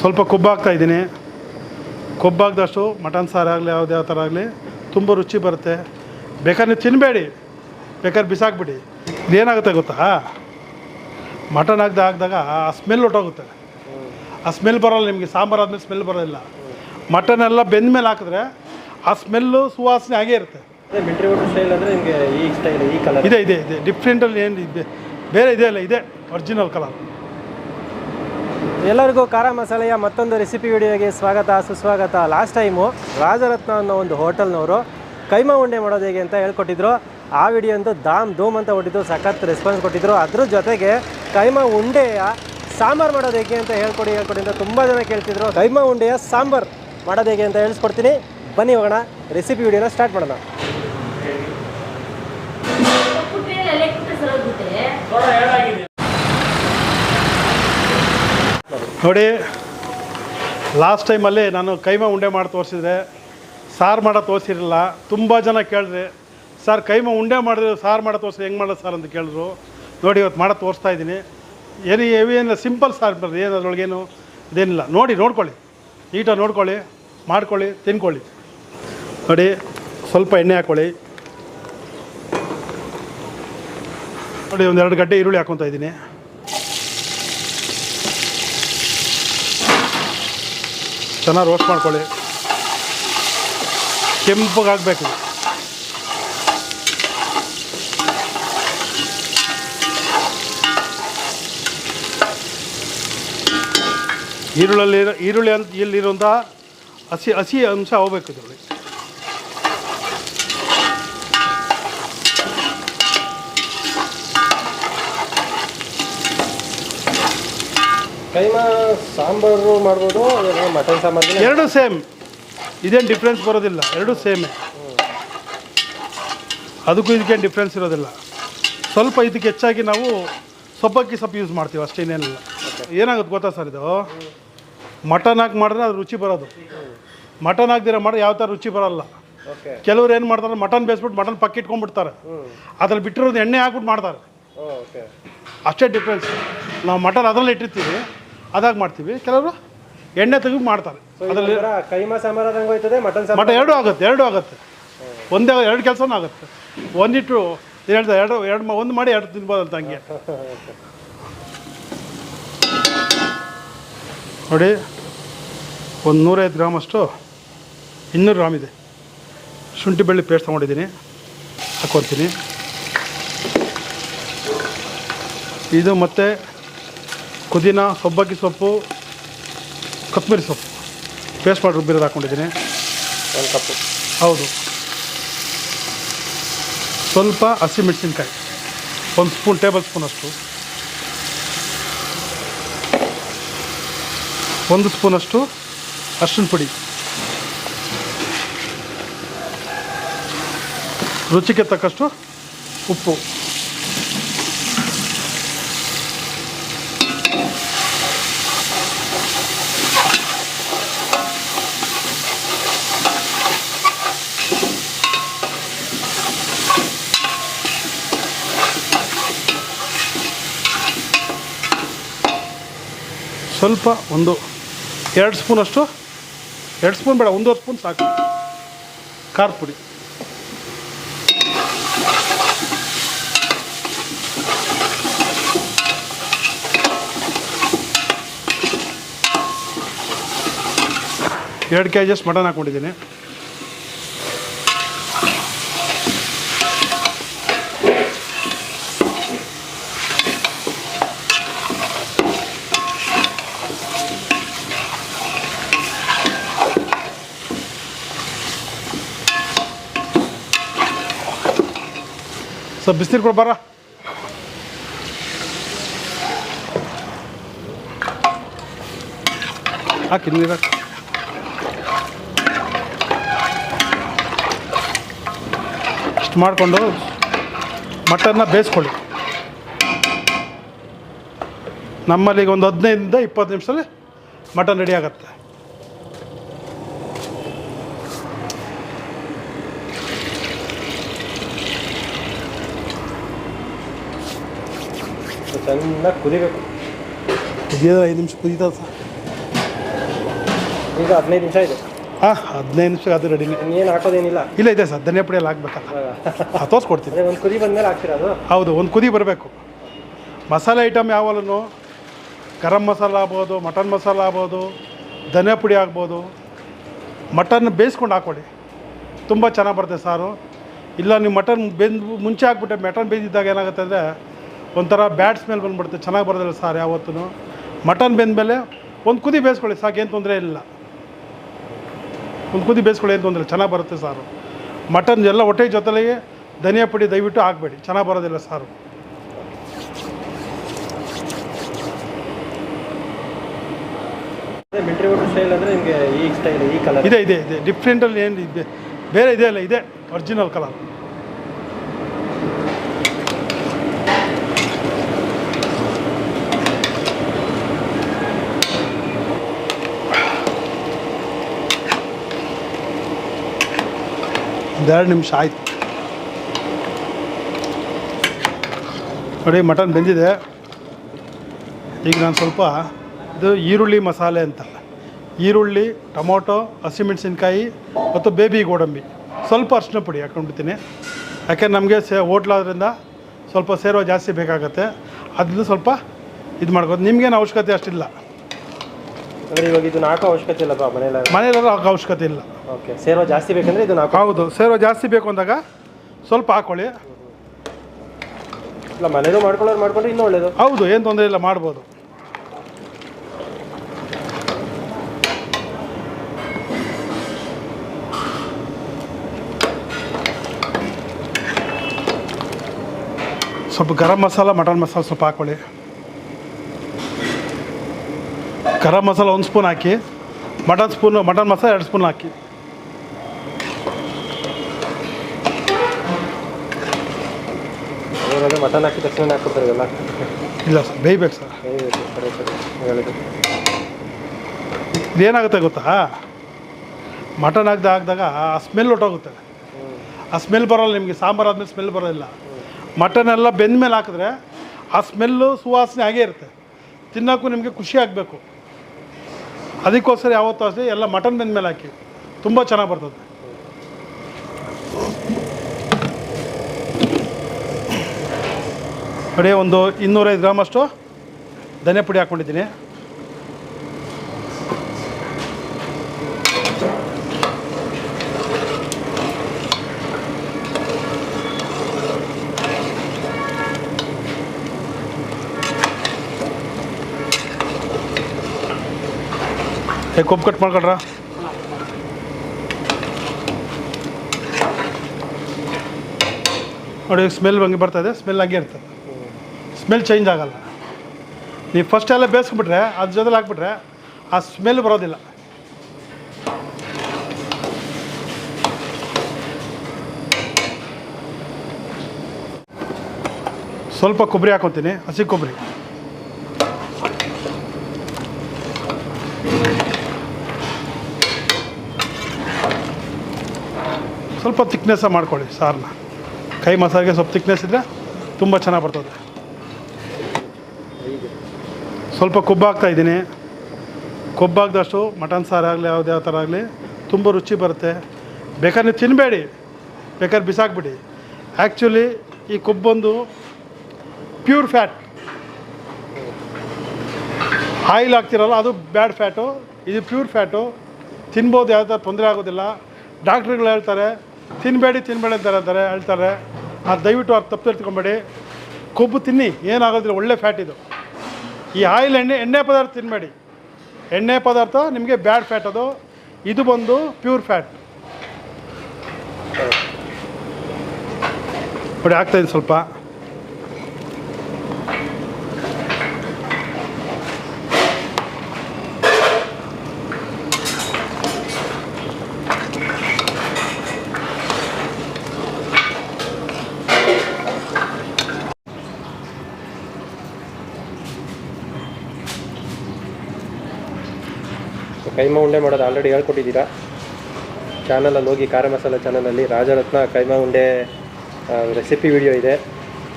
ಸ್ವಲ್ಪ ಕೊಬ್ಬು ಹಾಕ್ತಾ ಇದ್ದೀನಿ. ಕೊಬ್ಬಾಗ್ದಷ್ಟು ಮಟನ್ ಸಾರು ಆಗಲಿ ಯಾವ್ದು ಯಾವ ಥರ ಆಗಲಿ ತುಂಬ ರುಚಿ ಬರುತ್ತೆ. ಬೇಕಾದ್ರೆ ನೀವು ತಿನ್ನಬೇಡಿ ಬೇಕಾದ್ರೆ ಬಿಸಾಕ್ಬಿಡಿ. ಇದೇನಾಗುತ್ತೆ ಗೊತ್ತಾ? ಮಟನ್ ಹಾಕ್ದ ಹಾಕಿದಾಗ ಆ ಸ್ಮೆಲ್ ಹೊಟ್ಟೋಗುತ್ತೆ ಆ ಸ್ಮೆಲ್ ಬರೋಲ್ಲ ನಿಮಗೆ ಸಾಂಬಾರು ಆದಮೇಲೆ ಸ್ಮೆಲ್ ಬರೋದಿಲ್ಲ. ಮಟನ್ ಎಲ್ಲ ಬೆಂದ ಮೇಲೆ ಹಾಕಿದ್ರೆ ಆ ಸ್ಮೆಲ್ಲು ಸುವಾಸನೆ ಆಗೇ ಇರುತ್ತೆ. ಇದೆ ಇದೆ ಇದೆ. ಡಿಫ್ರೆಂಟಲ್ಲಿ ಏನು ಇದೆ? ಬೇರೆ ಇದೆ ಅಲ್ಲ ಇದೆ. ಒರಿಜಿನಲ್ ಕಲರ್ ಎಲ್ಲರಿಗೂ ಖಾರ ಮಸಾಲೆಯ ಮತ್ತೊಂದು ರೆಸಿಪಿ ವಿಡಿಯೋಗೆ ಸ್ವಾಗತ ಸುಸ್ವಾಗತ. ಲಾಸ್ಟ್ ಟೈಮು ರಾಜರತ್ನ ಅನ್ನೋ ಒಂದು ಹೋಟೆಲ್ನವರು ಕೈಮಾ ಉಂಡೆ ಮಾಡೋದು ಹೇಗೆ ಅಂತ ಹೇಳ್ಕೊಟ್ಟಿದ್ರು. ಆ ವಿಡಿಯೋ ಅಂತೂ ದಾಮ್ ಧೂಮ್ ಅಂತ ಹೊಟ್ಟಿದ್ದು ಸಖತ್ ರೆಸ್ಪಾನ್ಸ್ ಕೊಟ್ಟಿದ್ರು. ಅದ್ರ ಜೊತೆಗೆ ಕೈಮಾ ಉಂಡೆಯ ಸಾಂಬಾರು ಮಾಡೋದು ಹೇಗೆ ಅಂತ ಹೇಳ್ಕೊಡಿ ಹೇಳ್ಕೊಡಿ ಅಂತ ತುಂಬ ಜನ ಕೇಳ್ತಿದ್ರು. ಕೈಮಾ ಉಂಡೆಯ ಸಾಂಬಾರು ಮಾಡೋದು ಹೇಗೆ ಅಂತ ಹೇಳ್ಸ್ಕೊಡ್ತೀನಿ ಬನ್ನಿ ಹೋಗೋಣ ರೆಸಿಪಿ ವಿಡಿಯೋನ ಸ್ಟಾರ್ಟ್ ಮಾಡೋಣ. ಕುಟ್ರೆಯಲ್ಲೇ ನೋಡಿ ಲಾಸ್ಟ್ ಟೈಮಲ್ಲಿ ನಾನು ಕೈಮ ಉಂಡೆ ಮಾಡಿ ತೋರಿಸಿದ್ರೆ, ಸಾರು ಮಾಡೋ ತೋರಿಸಿರಲಿಲ್ಲ. ತುಂಬ ಜನ ಕೇಳಿದ್ರೆ, ಸರ್, ಕೈಮ ಉಂಡೆ ಮಾಡಿದ್ರೆ ಸಾರು ಮಾಡೋ ತೋರಿಸಿ ಹೆಂಗೆ ಮಾಡೋದು ಸರ್? ಅಂತ ಕೇಳಿದ್ರು. ನೋಡಿ, ಇವತ್ತು ಮಾಡೋ ತೋರಿಸ್ತಾ ಇದ್ದೀನಿ. ಏನು ಏನಿಲ್ಲ ಸಿಂಪಲ್ ಸಾರು ಬರ್ರಿ ಏನು ಅದರೊಳಗೇನು ಇದೇನಿಲ್ಲ. ನೋಡಿ, ನೋಡ್ಕೊಳ್ಳಿ. ನೀಟಾಗಿ ನೋಡ್ಕೊಳ್ಳಿ, ಮಾಡ್ಕೊಳ್ಳಿ, ತಿನ್ಕೊಳ್ಳಿ. ನೋಡಿ, ಸ್ವಲ್ಪ ಎಣ್ಣೆ ಹಾಕ್ಕೊಳ್ಳಿ ನೋಡಿ, ಒಂದೆರಡು ಗಡ್ಡೆ ಈರುಳ್ಳಿ ಹಾಕ್ಕೊತಾ ಇದ್ದೀನಿ. ಚೆನ್ನಾಗಿ ರೋಸ್ಟ್ ಮಾಡ್ಕೊಳ್ಳಿ. ಕೆಂಪಗಾಗಬೇಕು ಈರುಳ್ಳಿ ಈರುಳ್ಳಿ ಅಂತ ಇಲ್ಲಿರುವಂಥ ಹಸಿ ಹಸಿ ಅಂಶ ಹೋಗ್ಬೇಕು ಇದರಲ್ಲಿ. ಕೈಮಾ ಸಾಂಬಾರು ಮಾಡ್ಬೋದು ಮಟನ್ ಸಾಂಬಾರು ಎರಡು ಸೇಮ್. ಇದೇನು ಡಿಫ್ರೆನ್ಸ್ ಬರೋದಿಲ್ಲ. ಎರಡು ಸೇಮೇ. ಅದಕ್ಕೂ ಇದಕ್ಕೇನು ಡಿಫ್ರೆನ್ಸ್ ಇರೋದಿಲ್ಲ. ಸ್ವಲ್ಪ ಇದಕ್ಕೆ ಹೆಚ್ಚಾಗಿ ನಾವು ಸೊಪ್ಪಕ್ಕಿ ಸೊಪ್ಪು ಯೂಸ್ ಮಾಡ್ತೀವಿ ಅಷ್ಟೇನೇನಿಲ್ಲ ಏನಾಗುತ್ತೆ ಗೊತ್ತಾ ಸರ್ ಇದು? ಮಟನ್ ಹಾಕಿ ಮಾಡಿದ್ರೆ ಅದು ರುಚಿ ಬರೋದು. ಮಟನ್ ಹಾಕ್ದಿರ ಮಾಡಿದ್ರೆ ಯಾವ ಥರ ರುಚಿ ಬರೋಲ್ಲ. ಕೆಲವ್ರು ಏನು ಮಾಡ್ತಾರೆ ಮಟನ್ ಬೇಯಿಸ್ಬಿಟ್ಟು ಮಟನ್ ಪಕ್ಕ ಇಟ್ಕೊಂಡ್ಬಿಡ್ತಾರೆ ಅದ್ರಲ್ಲಿ ಬಿಟ್ಟಿರೋದು ಎಣ್ಣೆ ಹಾಕ್ಬಿಟ್ಟು ಮಾಡ್ತಾರೆ. ಅಷ್ಟೇ ಡಿಫ್ರೆನ್ಸ್ ನಾವು ಮಟನ್ ಅದರಲ್ಲಿ ಇಟ್ಟಿರ್ತೀವಿ. ಅದಾಗಿ ಮಾಡ್ತೀವಿ. ಕೆಲವರು ಎಣ್ಣೆ ತೆಗೆದು ಮಾಡ್ತಾರೆ. ಅದರಲ್ಲಿ ಕೈಮಾ ಸಾಂಬಾರು ಆದಂಗೆ ಹೋಯ್ತದೆ ಮಟನ್ ಮಟ ಸಾಂಬಾರು ಎರಡು ಆಗುತ್ತೆ ಎರಡು ಆಗುತ್ತೆ. ಒಂದೇ ಎರಡು ಕೆಲಸನೂ ಆಗುತ್ತೆ. ಒಂದಿಟ್ಟು ಎರಡು ಎರಡು ಎರಡು ಒಂದು ಮಾಡಿ ಎರಡು ತಿನ್ಬೋದು ಅಂತ ಹಂಗೆ. ನೋಡಿ ಒಂದು ನೂರೈದು ಗ್ರಾಮ್ ಅಷ್ಟು ಇನ್ನೂರು ಗ್ರಾಮ್ ಇದೆ. ಶುಂಠಿ ಬೆಳ್ಳಿ ಪೇಸ್ಟ್ ತೊಗೊಂಡಿದ್ದೀನಿ. ಹಾಕ್ಕೊತೀನಿ ಇದು ಮತ್ತು ಪುದೀನ ಸೊಬ್ಬಕ್ಕಿ ಸೊಪ್ಪು ಕೊತ್ತಂಬರಿ ಸೊಪ್ಪು. ಪೇಸ್ಟ್ ಮಾಡಿ ರುಬ್ಬಿರೋದು ಹಾಕ್ಕೊಂಡಿದ್ದೀನಿ ಒಂದು ಕಪ್ಪು ಹೌದು. ಸ್ವಲ್ಪ ಹಸಿಮೆಣಸಿನ್ಕಾಯಿ ಒಂದು ಸ್ಪೂನ್ ಟೇಬಲ್ ಸ್ಪೂನ್ ಅಷ್ಟು. ಒಂದು ಸ್ಪೂನಷ್ಟು ಅರ್ಶಿನ ಪುಡಿ. ರುಚಿಗೆ ತಕ್ಕಷ್ಟು ಉಪ್ಪು. ಸ್ವಲ್ಪ ಒಂದು ಎರಡು ಸ್ಪೂನಷ್ಟು ಎರಡು ಸ್ಪೂನ್ ಬೇಡ, ಒಂದೂವರೆ ಸ್ಪೂನ್ ಸಾಕು. ಖಾರದ ಪುಡಿ. ಎರಡು ಕೆ ಜಿಯಷ್ಟು ಮಟನ್ ಹಾಕ್ಕೊಂಡಿದ್ದೀನಿ. ಸ್ವಲ್ಪ ಬಿಸಿನೀರು ಕೊಡು ಬರ. ಹಾಕಿ, ನೀರು ಇಷ್ಟು ಮಾಡಿಕೊಂಡು ಮಟನ್ನ ಬೇಯಿಸ್ಕೊಳ್ಳಿ. ನಮ್ಮಲ್ಲಿ ಈಗ ಒಂದು ಹದಿನೈದರಿಂದ ಇಪ್ಪತ್ತು ನಿಮಿಷದಲ್ಲಿ ಮಟನ್ ರೆಡಿ ಆಗುತ್ತೆ. ಚೆನ್ನಾಗಿ ಕುದಿಬೇಕು ಕುದಿಯೋದು ಐದು ನಿಮಿಷ ಕುದೀತದ ಸರ್. ಈಗ ಹದಿನೈದು ನಿಮಿಷ ಇದೆ. ಹಾಂ ಹದಿನೈದು ನಿಮಿಷ ಅದು ರೆಡಿನೇ ಏನು ಹಾಕೋದೇನಿಲ್ಲ. ಇಲ್ಲ ಇದೆ ಸರ್ ಧನಿಯಾ ಪುಡಿ ಎಲ್ಲ ಹಾಕ್ಬೇಕಲ್ಲ ತೋರಿಸ್ಕೊಡ್ತೀನಿ. ಒಂದು ಕುದಿ ಬಂದಮೇಲೆ ಹಾಕ್ತೀರಾ ಅದು? ಹೌದು ಒಂದು ಕುದಿ ಬರಬೇಕು. ಮಸಾಲೆ ಐಟಮ್ ಯಾವಲ್ಲೂ? ಗರಂ ಮಸಾಲ ಆಗ್ಬೋದು ಮಟನ್ ಮಸಾಲ ಆಗ್ಬೋದು ಧನಿಯಾ ಪುಡಿ ಆಗ್ಬೋದು. ಮಟನ್ ಬೇಯಿಸ್ಕೊಂಡು ಹಾಕ್ಕೊಡಿ ತುಂಬ ಚೆನ್ನಾಗಿ ಬರುತ್ತೆ ಸಾರು. ಇಲ್ಲ ನೀವು ಮಟನ್ ಬೆಂದು ಮುಂಚೆ ಹಾಕ್ಬಿಟ್ಟೆ ಮಟನ್ ಬೇಯ್ದಿದ್ದಾಗ ಏನಾಗುತ್ತೆ ಅಂದರೆ ಒಂಥರ ಬ್ಯಾಟ್ ಸ್ಮೆಲ್ ಬಂದುಬಿಡುತ್ತೆ ಚೆನ್ನಾಗಿ ಬರೋದಿಲ್ಲ ಸಾರು ಯಾವತ್ತೂ ಮಟನ್ ಬೆಂದಮೇಲೆ ಒಂದು ಕುದಿ ಬೇಯಿಸ್ಕೊಳ್ಳಿ ಸಾಕು ಏನು ತೊಂದರೆ ಇಲ್ಲ. ಒಂದು ಕುದಿ ಬೇಯಿಸ್ಕೊಳ್ಳಿ ಏನು ತೊಂದರೆ ಚೆನ್ನಾಗಿ ಬರುತ್ತೆ ಸಾರು. ಮಟನ್ ಎಲ್ಲ ಹೊಟ್ಟೆ ಜೊತೆಗೆ ಧನಿಯಾ ಪುಡಿ ದಯವಿಟ್ಟು ಹಾಕಬೇಡಿ ಚೆನ್ನಾಗಿ ಬರೋದಿಲ್ಲ ಸಾರು. ಅದೇ ಮಿಲ್ಟ್ರಿ ಊಟ ಸ್ಟೈಲ್ ಅಂದರೆ ನಿಮಗೆ ಈ ಸ್ಟೈಲ್ ಈ ಕಲರ್ ಇದೆ ಇದೆ ಇದೆ. ಡಿಫ್ರೆಂಟಲ್ಲಿ ಏನು ಇದೆ? ಬೇರೆ ಇದೆ ಅಲ್ಲ ಇದೆ. ಒರಿಜಿನಲ್ ಕಲರ್ ಒಂದೆರಡು ನಿಮಿಷ ಆಯ್ತು. ನೋಡಿ, ಮಟನ್ ಬೆಂದಿದೆ. ಈಗ ನಾನು ಸ್ವಲ್ಪ ಇದು ಈರುಳ್ಳಿ ಮಸಾಲೆ ಅಂತ. ಈರುಳ್ಳಿ, ಟೊಮೊಟೊ ಹಸಿಮೆಣಸಿನ್ಕಾಯಿ ಮತ್ತು ಬೇಬಿ ಗೋಡಂಬಿ. ಸ್ವಲ್ಪ ಅರ್ಶಿನ ಪುಡಿ ಹಾಕ್ಕೊಂಡ್ಬಿಡ್ತೀನಿ. ಯಾಕೆ ನಮಗೆ ಸೇ ಹೋಟ್ಲಾದ್ರಿಂದ ಸ್ವಲ್ಪ ಸೇರೋ ಜಾಸ್ತಿ ಬೇಕಾಗತ್ತೆ. ಅದರಿಂದ ಸ್ವಲ್ಪ ಇದು ಮಾಡ್ಬೋದು. ನಿಮಗೇನು ಅವಶ್ಯಕತೆ ಅಷ್ಟಿಲ್ಲ. ಅಂದರೆ ಇವಾಗ ಇದನ್ನ ಹಾಕೋ ಅವಶ್ಯಕತೆ ಇಲ್ಲಪ್ಪ ಮನೇಲಿ ಮನೆಯಲ್ಲೆಲ್ಲ ಹಾಕೋ ಅವಶ್ಯಕತೆ ಇಲ್ಲ. ಓಕೆ. ಸೇರೋ ಜಾಸ್ತಿ ಬೇಕಂದ್ರೆ ಇದನ್ನ ಹಾಕೋ ಹೌದು ಸೇರೋ ಜಾಸ್ತಿ ಬೇಕು ಅಂದಾಗ ಸ್ವಲ್ಪ ಹಾಕೊಳ್ಳಿ. ಇಲ್ಲ ಮನೇಲೂ ಮಾಡ್ಕೊಳ್ಳೋರು ಮಾಡ್ಕೊಂಡ್ರೆ ಇನ್ನೂ ಒಳ್ಳೇದು. ಹೌದು ಏನು ತೊಂದರೆ ಇಲ್ಲ ಮಾಡ್ಬೋದು. ಸ್ವಲ್ಪ ಗರಂ ಮಸಾಲ ಮಟನ್ ಮಸಾಲ ಸ್ವಲ್ಪ ಹಾಕ್ಕೊಳ್ಳಿ ಗರಂ ಮಸಾಲ ಒಂದು ಸ್ಪೂನ್ ಹಾಕಿ ಮಟನ್ ಸ್ಪೂನು ಮಟನ್ ಮಸಾಲ ಎರಡು ಸ್ಪೂನ್ ಹಾಕಿ. ಮಟನ್ ಹಾಕಿ ತಕ್ಷಣ ಇಲ್ಲ ಸರ್ ಬೇಯ್ಬೇಕು ಸರ್. ಇದೇನಾಗುತ್ತೆ ಗೊತ್ತಾ? ಮಟನ್ ಹಾಕ್ದ ಹಾಕಿದಾಗ ಆ ಸ್ಮೆಲ್ ಹೊಟ್ಟೋಗುತ್ತೆ ಆ ಸ್ಮೆಲ್ ಬರೋಲ್ಲ ನಿಮಗೆ ಸಾಂಬಾರು ಆದಮೇಲೆ ಸ್ಮೆಲ್ ಬರೋದಿಲ್ಲ. ಮಟನ್ ಎಲ್ಲ ಬೆಂದ ಮೇಲೆ ಹಾಕಿದ್ರೆ ಆ ಸ್ಮೆಲ್ಲು ಸುವಾಸನೆ ಹಾಗೇ ಇರುತ್ತೆ. ತಿನ್ನೋಕ್ಕೂ ನಿಮಗೆ ಖುಷಿ ಆಗಬೇಕು. ಅದಕ್ಕೋಸ್ಕರ ಯಾವತ್ತೂ ಅಷ್ಟೇ ಎಲ್ಲ ಮಟನ್ ಬೆಂದ ಮೇಲೆ ಹಾಕಿ. ತುಂಬ ಚೆನ್ನಾಗಿ ಬರ್ತದೆ. ನೋಡಿ, ಒಂದು ಇನ್ನೂರೈದು ಗ್ರಾಮಷ್ಟು ಧನಿಯಾ ಪುಡಿ ಹಾಕ್ಕೊಂಡಿದ್ದೀನಿ ಏ ಕೊಬ್ಬು ಕಟ್ ಮಾಡ್ಕೊಳ್ರ ನೋಡಿ ಸ್ಮೆಲ್ ಹಂಗೆ ಬರ್ತದೆ ಸ್ಮೆಲ್ ಹಂಗೆ ಇರ್ತದೆ ಸ್ಮೆಲ್ ಚೇಂಜ್ ಆಗಲ್ಲ. ನೀವು ಫಸ್ಟ್ ಎಲ್ಲ ಬೇಯಿಸ್ಬಿಟ್ರೆ, ಅದ್ರ ಜೊತೆಲಿ ಹಾಕ್ಬಿಟ್ರೆ, ಆ ಸ್ಮೆಲ್ ಬರೋದಿಲ್ಲ. ಸ್ವಲ್ಪ ಕೊಬ್ಬರಿ ಹಾಕೊತೀನಿ, ಹಸಿ ಕೊಬ್ಬರಿ. ಸ್ವಲ್ಪ ತಿಕ್ನೆಸ್ ಮಾಡ್ಕೊಳ್ಳಿ ಸಾರನ್ನ ಕೈ ಮಸಾಲೆಗೆ ಸ್ವಲ್ಪ ತಿಕ್ನೆಸ್ ಇದ್ದರೆ ತುಂಬ ಚೆನ್ನಾಗಿ ಬರ್ತದೆ. ಸ್ವಲ್ಪ ಕೊಬ್ಬು ಹಾಕ್ತಾ ಇದ್ದೀನಿ. ಕೊಬ್ಬು ಹಾಕ್ದಷ್ಟು ಮಟನ್ ಸಾರು ಆಗಲಿ, ಯಾವ್ದು ಯಾವ ಥರ ಆಗಲಿ, ತುಂಬ ರುಚಿ ಬರುತ್ತೆ. ಬೇಕಾದ್ರೆ ನೀವು ತಿನ್ನಬೇಡಿ ಬೇಕಾದ್ರೆ ಬಿಸಾಕ್ಬಿಡಿ. ಆ್ಯಕ್ಚುಲಿ ಈ ಕೊಬ್ಬೊಂದು ಪ್ಯೂರ್ ಫ್ಯಾಟ್ ಆಯಿಲ್ ಹಾಕ್ತಿರಲ್ಲ, ಅದು ಬ್ಯಾಡ್ ಫ್ಯಾಟು ಇದು ಪ್ಯೂರ್ ಫ್ಯಾಟು ತಿನ್ಬೋದು ಯಾವ ಥರ ತೊಂದರೆ ಆಗೋದಿಲ್ಲ. ಡಾಕ್ಟ್ರುಗಳು ಹೇಳ್ತಾರೆ ತಿನ್ನಬೇಡಿ ತಿನ್ನಬೇಡಿ ಅಂತ ಹೇಳ್ತಾರೆ ಹೇಳ್ತಾರೆ. ಆ, ದಯವಿಟ್ಟು ಅವ್ರು ತಪ್ಪು ತಿಳ್ಕೊಬೇಡಿ ಕೊಬ್ಬು ತಿನ್ನಿ, ಏನಾಗೋದಿಲ್ಲ, ಒಳ್ಳೆ ಫ್ಯಾಟ್ ಇದು. ಈ ಆಯಿಲ್ ಎಣ್ಣೆ ಎಣ್ಣೆ ಪದಾರ್ಥ ತಿನ್ನಬೇಡಿ ಎಣ್ಣೆ ಪದಾರ್ಥ ನಿಮಗೆ ಬ್ಯಾಡ್ ಫ್ಯಾಟ್ ಅದು. ಇದು ಬಂದು ಪ್ಯೂರ್ ಫ್ಯಾಟ್ ನೋಡಿ ಆಗ್ತಾಯಿದೆ ಸ್ವಲ್ಪ. ಕೈಮಾ ಉಂಡೆ ಮಾಡೋದು ಆಲ್ರೆಡಿ ಹೇಳ್ಕೊಟ್ಟಿದ್ದೀರಾ? ಚಾನಲಲ್ಲಿ ಹೋಗಿ ಖಾರ ಮಸಾಲ ಚಾನಲಲ್ಲಿ ರಾಜರತ್ನ ಕೈಮಾ ಉಂಡೆ ರೆಸಿಪಿ ವಿಡಿಯೋ ಇದೆ.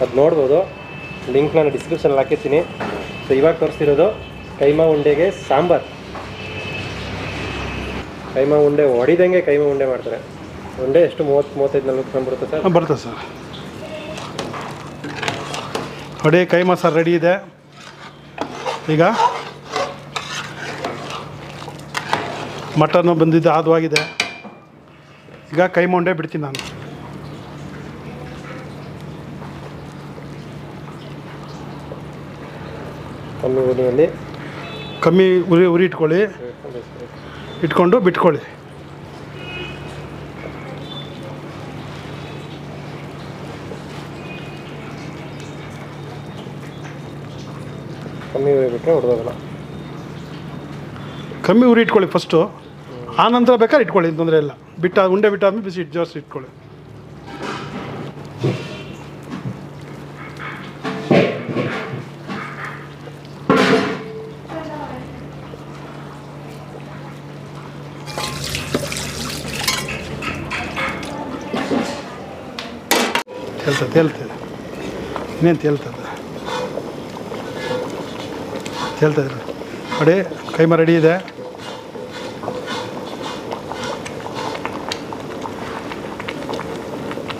ಅದು ನೋಡ್ಬೋದು. ಲಿಂಕ್ ನಾನು ಡಿಸ್ಕ್ರಿಪ್ಷನಲ್ಲಿ ಹಾಕಿರ್ತೀನಿ. ಸೊ ಇವಾಗ ತೋರಿಸ್ತಿರೋದು ಕೈಮಾ ಉಂಡೆಗೆ ಸಾಂಬಾರ್. ಕೈಮಾ ಉಂಡೆ ಹೊಡಿದಂಗೆ ಕೈಮಾ ಉಂಡೆ ಮಾಡ್ತಾರೆ. ಉಂಡೆ ಎಷ್ಟು ಮೂವತ್ತು, ಮೂವತ್ತೈದು, ನಲ್ವತ್ತು ಗ್ರಾಮ್ ಬರುತ್ತೆ ಸರ್? ಬರುತ್ತೆ ಸರ್. ಹೊಡೆ ಕೈ ಸರ್ ರೆಡಿ ಇದೆ. ಈಗ ಮಟನ್ನು ಬಂದಿದ್ದು ಆದವಾಗಿದೆ. ಈಗ ಕೈ ಮೊಂಡೆ ಬಿಡ್ತೀನಿ ನಾನು. ಕಮ್ಮಿ ಉರಿಯಲ್ಲಿ. ಕಮ್ಮಿ ಉರಿ ಉರಿ ಇಟ್ಕೊಳ್ಳಿ. ಇಟ್ಕೊಂಡು ಬಿಟ್ಕೊಳ್ಳಿ. ಕಮ್ಮಿ ಉರಿ ಬಿಟ್ಟರೆ ಕಮ್ಮಿ ಉರಿ ಇಟ್ಕೊಳ್ಳಿ ಫಸ್ಟು ಆ ನಂತರ ಬೇಕಾದ್ರೆ ಇಟ್ಕೊಳ್ಳಿ ತೊಂದರೆ ಇಲ್ಲ. ಬಿಟ್ಟ ಉಂಡೆ ಬಿಟ್ಟಾದ್ಮೇಲೆ ಬಿಸಿ ಇಟ್ಟು ಜಾಸ್ತಿ ಇಟ್ಕೊಳ್ಳಿ. ಹೇಳ್ತದೆ ತೇಲ್ತದೆ. ಇನ್ನೇನು ತೇಲ್ತದೆ? ಹೇಳ್ತದೆ ನೋಡಿ. ಕೈಮ ರೆಡಿ ಇದೆ.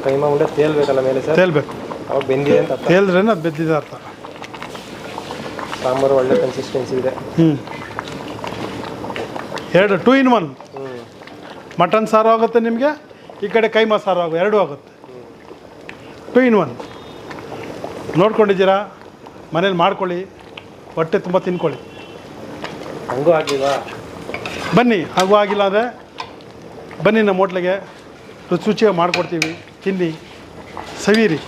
ಕೈಮಾ ಉಂಡೆ ತೇಲ್ಬೇಕಲ್ಲ ಮೇಲೆ ಸರ್? ತೇಲ್ಬೇಕು. ಅವಾಗ ಬೆಂದಿದೆ ಅಂತ ಅರ್ಥ? ತೇಲ್ದ್ರೇ ಅದು ಬೆದ್ದಿದೆ ಅರ್ಥ. ಸಾಂಬಾರು ಒಳ್ಳೆ ಕನ್ಸಿಸ್ಟೆನ್ಸಿ ಇದೆ. ಹ್ಞೂ ಎರಡು ಟೂ ಇನ್ ಒನ್ ಹ್ಞೂ ಮಟನ್ ಸಾರು ಆಗುತ್ತೆ ನಿಮಗೆ ಈ ಕಡೆ ಕೈಮಾ ಸಾರು ಆಗುತ್ತೆ ಎರಡೂ ಆಗುತ್ತೆ. ಟೂ ಇನ್ ಒನ್ ನೋಡ್ಕೊಂಡಿದ್ದೀರಾ? ಮನೇಲಿ ಮಾಡ್ಕೊಳ್ಳಿ ಹೊಟ್ಟೆ ತುಂಬ ತಿನ್ಕೊಳ್ಳಿ. ಹಂಗೂ ಆಗಿಲ್ಲ ಬನ್ನಿ ಹಾಗೂ ಆಗಿಲ್ಲ ಅಂದರೆ ಬನ್ನಿ ನಮ್ಮ ಹೋಟ್ಲಿಗೆ ರುಚಿ ರುಚಿಯಾಗಿ ಮಾಡಿಕೊಡ್ತೀವಿ. ತಿನ್ನಿ ಸವೀರಿ